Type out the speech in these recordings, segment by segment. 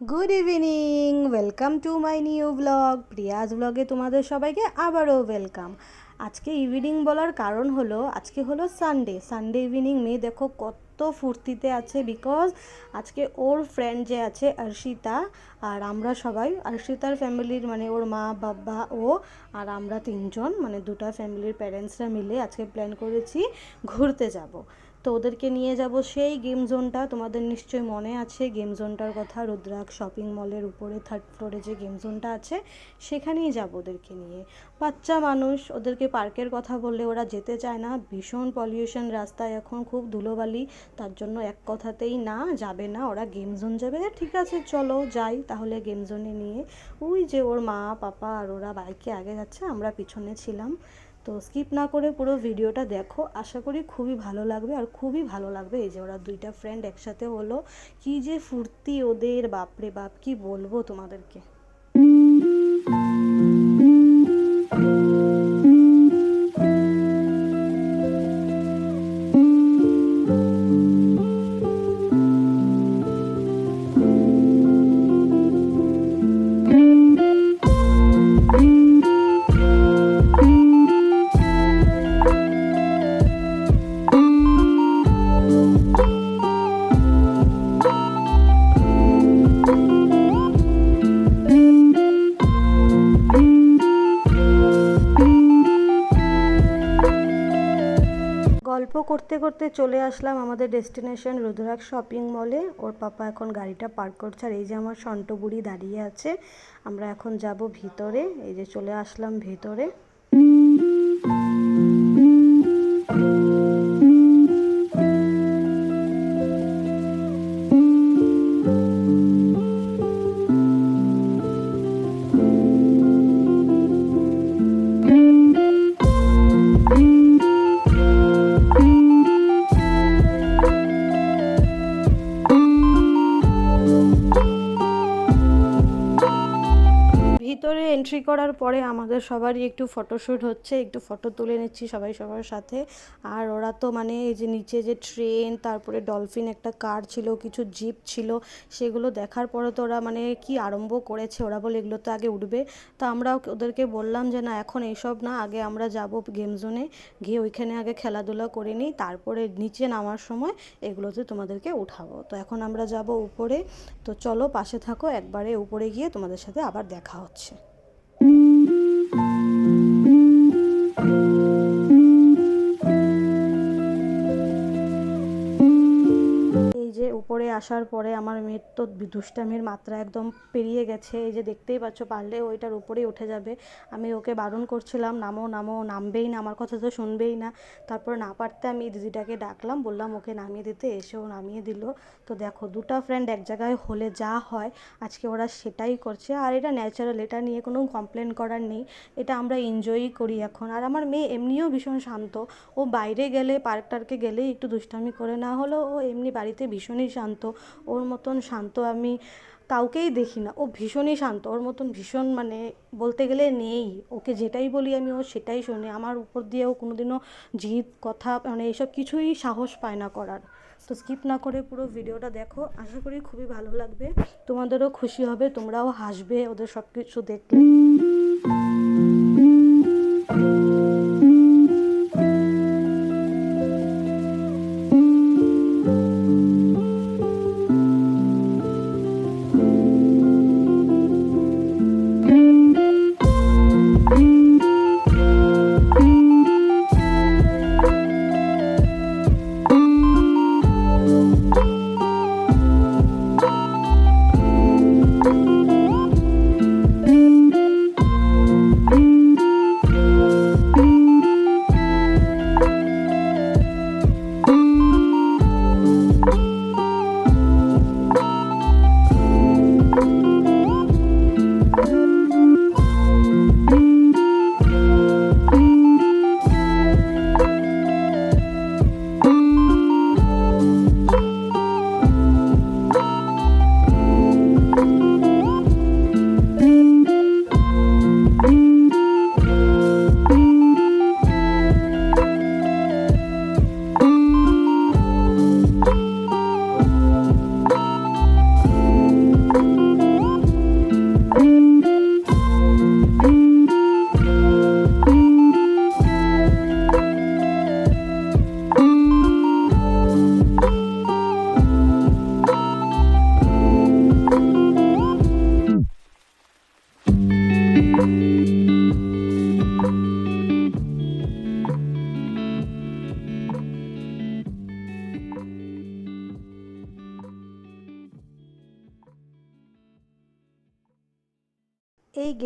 Good evening welcome to my new blog Priya's ব্লগে তোমাদের সবাইকে আবারও ওয়েলকাম আজকে ইভিনিং বলার কারণ হলো, আজকে হলো সানডে সানডে ইভিনিং মেয়ে দেখো কত ফুর্তিতে আছে বিকজ আজকে ওর ফ্রেন্ড যে আছে অর্ষিতা আর আমরা সবাই, অর্ষিতার ফ্যামিলির মানে ওর মা, বাবা, ও আর আমরা তিনজন মানে দুটা ফ্যামিলির প্যারেন্টসরা মিলে আজকে প্ল্যান করেছি ঘুরতে যাব। তো ওদেরকে নিয়ে যাব সেই গেম জোনটা তোমাদের নিশ্চয়ই মনে আছে গেম জোনটার কথা। রুদ্রাক শপিং মলের উপরে থার্ড ফ্লোরে যে গেম জোনটা আছে, সেখানেই যাব ওদেরকে নিয়ে। বাচ্চা মানুষ, ওদেরকে পার্কের কথা বললে ওরা যেতে চায় না। ভীষণ পলিউশন রাস্তায় এখন, খুব ধুলোবালি। তার জন্য এক কথাতেই না, যাবে না। ওরা গেম জোন যাবে। ঠিক আছে, চলো যাই তাহলে গেম জোনে নিয়ে। ওই যে ওর মা, পাপা আর ওরা বাইকে আগে যাচ্ছে, আমরা পিছনে ছিলাম। তো স্কিপ না করে পুরো ভিডিওটা দেখো। আশা করি খুবই ভালো লাগবে আর খুবই ভালো লাগবে এই যে ওরা দুইটা ফ্রেন্ড একসাথে হলো। কি যে ফুর্তি ওদের, বাপরে বাপ, কি বলব তোমাদেরকে? গল্প করতে করতে চলে আসলাম আমাদের ডেস্টিনেশন রুদ্রাক শপিং মলে। ওর পাপা এখন গাড়িটা পার্ক করছে। আর এই যে আমার সন্টবুড়ি দাঁড়িয়ে আছে, আমরা এখন যাব ভিতরে। এই যে চলে আসলাম ভিতরে ভিতরে। এন্ট্রি করার পরে আমাদের সবারই একটু ফটোশ্যুট হচ্ছে, একটু ফটো তুলে নিচ্ছি সবাই সবার সাথে। আর ওরা তো মানে এই যে নিচে যে ট্রেন তারপরে ডলফিন একটা কার ছিল, কিছু জিপ ছিল, সেগুলো দেখার পরে তো ওরা মানে কি আরম্ভ করেছে ওরা বলে এগুলো তো আগে উঠবে। তা আমরা ওদেরকে বললাম যে না, এখন এইসব না, আগে আমরা যাব গেম জোনে গিয়ে ওইখানে আগে খেলাধুলা করে নিই, তারপরে নিচে নামার সময় এগুলোতে তোমাদেরকে উঠাবো। তো এখন আমরা যাব উপরে, তো চলো পাশে থাকো, একবারে উপরে গিয়ে তোমাদের সাথে আবার দেখা হচ্ছে। এই যে উপরে আসার পরে আমার মেয়ের তো দুষ্টামির মাত্রা একদম পেরিয়ে গেছে। এই যে দেখতেই পাচ্ছ, পারলে ওইটার উপরেই উঠে যাবে। আমি ওকে বারণ করছিলাম, নামো নামো, নামবেই না, আমার কথা তো শুনবেই না। তারপর না পারতে আমি দিদিটাকে ডাকলাম, বললাম ওকে নামিয়ে দিতে, এসেও নামিয়ে দিল। তো দেখো, দুটা ফ্রেন্ড এক জায়গায় হলে যা হয়, আজকে ওরা সেটাই করছে। আর এটা ন্যাচারাল এটা নিয়ে কোনো কমপ্লেন করার নেই। এটা আমরা এনজয়ই করি এখন। আর আমার মেয়ে এমনিও ভীষণ শান্ত। ও বাইরে গেলে পার্ক টার্কে গেলেই একটু দুষ্টামি করে, না হলেও ও এমনি বাড়িতে ভীষণই শান্ত, ওর মতন শান্ত আমি কাউকেই দেখি না। ও ভীষণই শান্ত, ওর মতন ভীষণ মানে বলতে গেলে নেই। ওকে যেটাই বলি আমি, ও সেটাই শোনে। আমার উপর দিয়েও কোনোদিনও জিদ, কথা মানে এসব কিছুই সাহস পায় না করার। তো স্কিপ না করে পুরো ভিডিওটা দেখো। আশা করি খুবই ভালো লাগবে। তোমাদেরও খুশি হবে, তোমরাও হাসবে ওদের সব কিছু দেখলে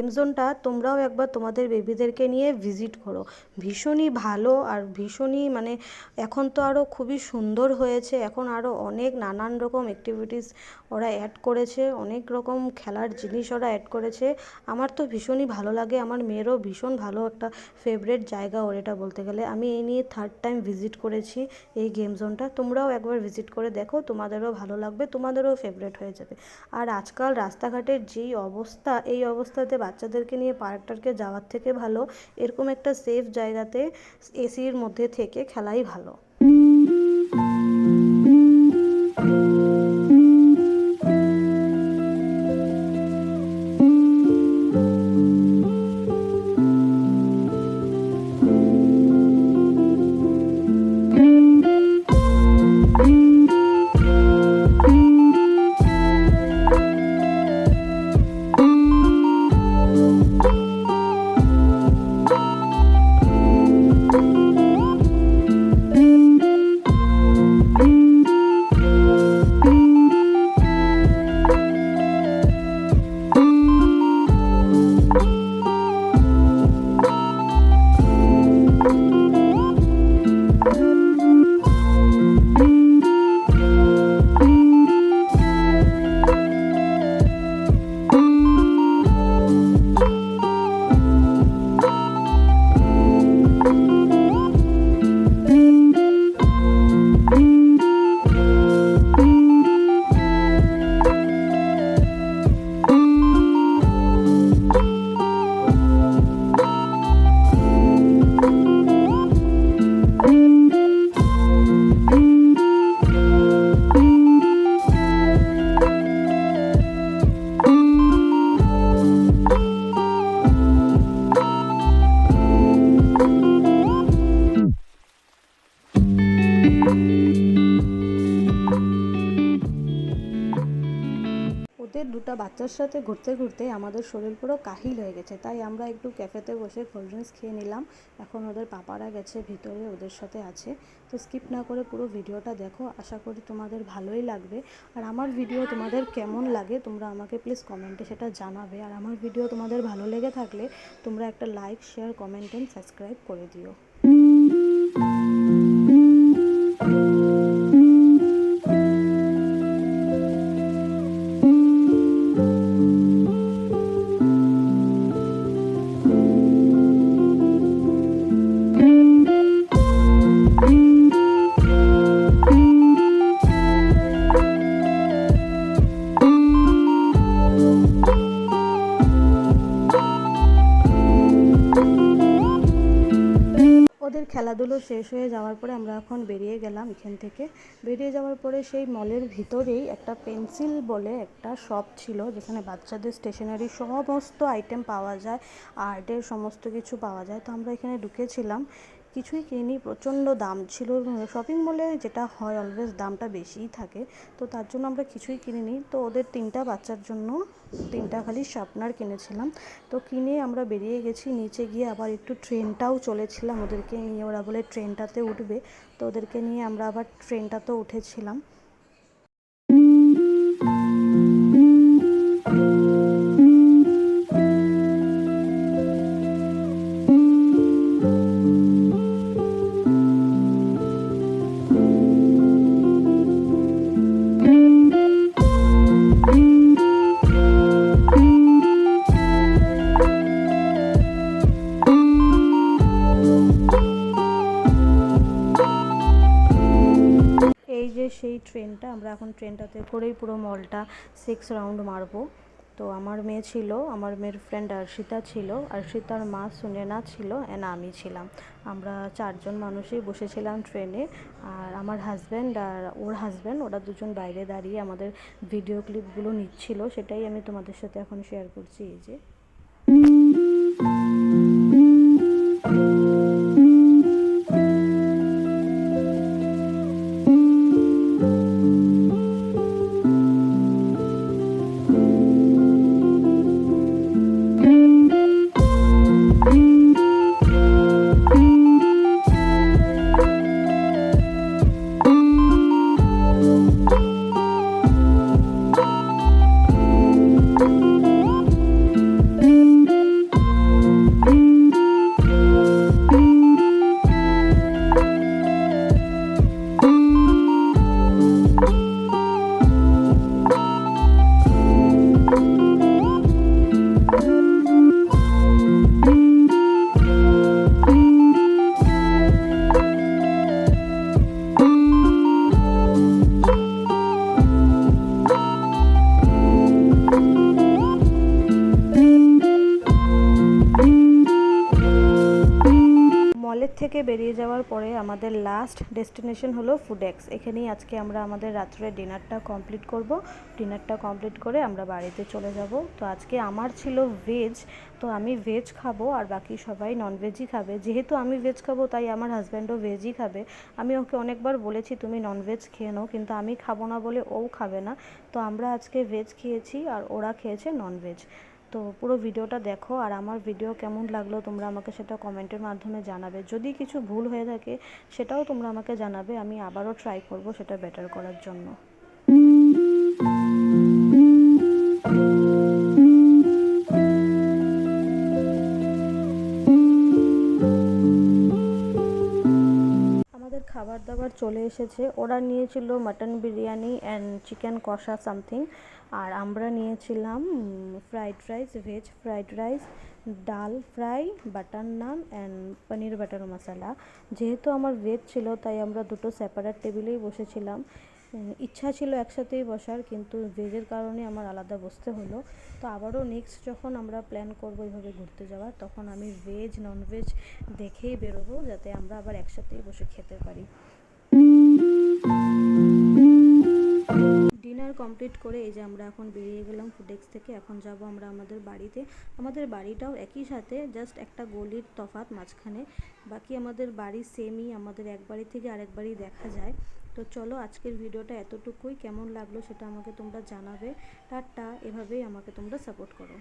গেম জোনটা তোমরাও একবার তোমাদের বেবিদেরকে নিয়ে ভিজিট করো। ভীষণই ভালো আর ভীষণই মানে এখন তো আরও খুবই সুন্দর হয়েছে। এখন আরও অনেক নানান রকম অ্যাক্টিভিটিস ওরা অ্যাড করেছে, অনেক রকম খেলার জিনিস ওরা অ্যাড করেছে। আমার তো ভীষণই ভালো লাগে, আমার মেয়েরও ভীষণ ভালো একটা ফেভারেট জায়গা ওর এটা বলতে গেলে। আমি এই নিয়ে থার্ড টাইম ভিজিট করেছি এই গেম জোনটা। তোমরাও একবার ভিজিট করে দেখো, তোমাদেরও ভালো লাগবে, তোমাদেরও ফেভারেট হয়ে যাবে। আর আজকাল রাস্তাঘাটের যেই অবস্থা, এই অবস্থাতে বাচ্চাদেরকে নিয়ে পার্ক টার্কে যাওয়ার থেকে ভালো। এরকম একটা সেফ জায়গাতে এসির মধ্যে থেকে খেলাই ভালো। দুটো বাচ্চার সাথে ঘুরতে ঘুরতে আমাদের শরীর পুরো কাহিল হয়ে গেছে। তাই আমরা একটু ক্যাফেতে বসে কোল্ড ড্রিঙ্কস খেয়ে নিলাম। এখন ওদের পাপারা গেছে, ভিতরে ওদের সাথে আছে। তো স্কিপ না করে পুরো ভিডিওটা দেখো। আশা করি তোমাদের ভালোই লাগবে। আর আমার ভিডিও তোমাদের কেমন লাগে, তোমরা আমাকে প্লিজ কমেন্টে সেটা জানাবে। আর আমার ভিডিও তোমাদের ভালো লেগে থাকলে তোমরা একটা like share comment and subscribe করে দিও। খেলাধুলো শেষ হয়ে যাওয়ার পরে আমরা এখন বেরিয়ে গেলাম এখান থেকে। বেরিয়ে যাওয়ার পরে সেই মলের ভিতরেই একটা পেন্সিল বলে একটা শপ ছিল, যেখানে বাচ্চাদের স্টেশনারি সমস্ত আইটেম পাওয়া যায় আর্টের সমস্ত কিছু পাওয়া যায়। তো আমরা এখানে ঢুকেছিলাম। কিছুই কিনি প্রচণ্ড দাম ছিল। শপিং মলে যেটা হয় অলওয়েজ দামটা বেশিই থাকে। তো তার জন্য আমরা কিছুই কিনিনি। তো ওদের তিনটা বাচ্চার জন্য তিনটা খালি শার্পনার কিনেছিলাম। তো কিনে আমরা বেরিয়ে গেছি, নিচে গিয়ে আবার একটু ট্রেনটাও চলেছিলাম ওদেরকে নিয়ে। ওরা বলে ট্রেনটাতে উঠবে। তো ওদেরকে নিয়ে আমরা আবার ট্রেনটাতেও উঠেছিলাম। সেই ট্রেনটা, আমরা এখন ট্রেনটাতে করেই পুরো মলটা সিক্স রাউন্ড মারবো। তো আমার মেয়ে ছিল, আমার মেয়ের ফ্রেন্ড অর্ষিতা ছিল অর্ষিতার মা সুনেনা ছিল অ্যান্ড আমি ছিলাম। আমরা চারজন মানুষই বসেছিলাম ট্রেনে আর আমার হাজব্যান্ড আর ওর হাজব্যান্ড ওরা দুজন বাইরে দাঁড়িয়ে আমাদের ভিডিও ক্লিপগুলো নিচ্ছিল, সেটাই আমি তোমাদের সাথে এখন শেয়ার করছি, এই যে। আমাদের লাস্ট ডেস্টিনেশন হলো ফুডেক্স এখানেই আজকে আমরা আমাদের রাত্রে ডিনারটা কমপ্লিট করব। ডিনারটা কমপ্লিট করে আমরা বাড়িতে চলে যাব। তো আজকে আমার ছিল ভেজ তো আমি ভেজ খাব আর বাকি সবাই ননভেজই খাবে। যেহেতু আমি ভেজ খাব, তাই আমার হাজব্যান্ডও ভেজই খাবে। আমি ওকে অনেকবার বলেছি, তুমি ননভেজ খেয়ে নাও। কিন্তু আমি খাব না বলে ও খাবে না। তো আমরা আজকে ভেজ খেয়েছি আর ওরা খেয়েছে ননভেজ তো পুরো ভিডিওটা দেখো আর আমার ভিডিও কেমন লাগল তোমরা আমাকে সেটা কমেন্টের মাধ্যমে জানাবে। যদি কিছু ভুল হয়ে থাকে সেটাও তোমরা আমাকে জানাবে, আমি আবারও ট্রাই করব সেটা বেটার করার জন্য। খাবার দাবার চলে এসেছে। ওরা নিয়েছিল মাটন বিরিয়ানি অ্যান্ড চিকেন কষা সামথিং আর আমরা নিয়েছিলাম fried rice veg fried rice dal fry butter naan and paneer butter masala যেহেতু আমার ভেজ ছিল, তাই আমরা দুটো সেপারেট টেবিলেই বসেছিলাম। ইচ্ছা ছিল একসাথেই বসার, কিন্তু ভেজের কারণে আমার আলাদা বসতে হলো। তো আবারও নেক্সট যখন আমরা প্ল্যান করব এইভাবে ঘুরতে যাওয়ার, তখন আমি ভেজ ননভেজ দেখেই বেরোবো, যাতে আমরা আবার একসাথেই বসে খেতে পারি। ডিনার কমপ্লিট করে এই যে আমরা এখন বেরিয়ে গেলাম ফুডেক্স থেকে, এখন যাব আমরা আমাদের বাড়িতে। আমাদের বাড়িটাও একই সাথে জাস্ট একটা গলির তফাৎ মাঝখানে। বাকি আমাদের বাড়ি সেমই আমাদের এক বাড়ি থেকে আরেক বাড়ি দেখা যায়। তো চলো আজকের ভিডিওটা এতটুকুই। কেমন লাগল সেটা আমাকে তোমরা জানাবে। টাটা, এভাবেই আমাকে তোমরা সাপোর্ট করো।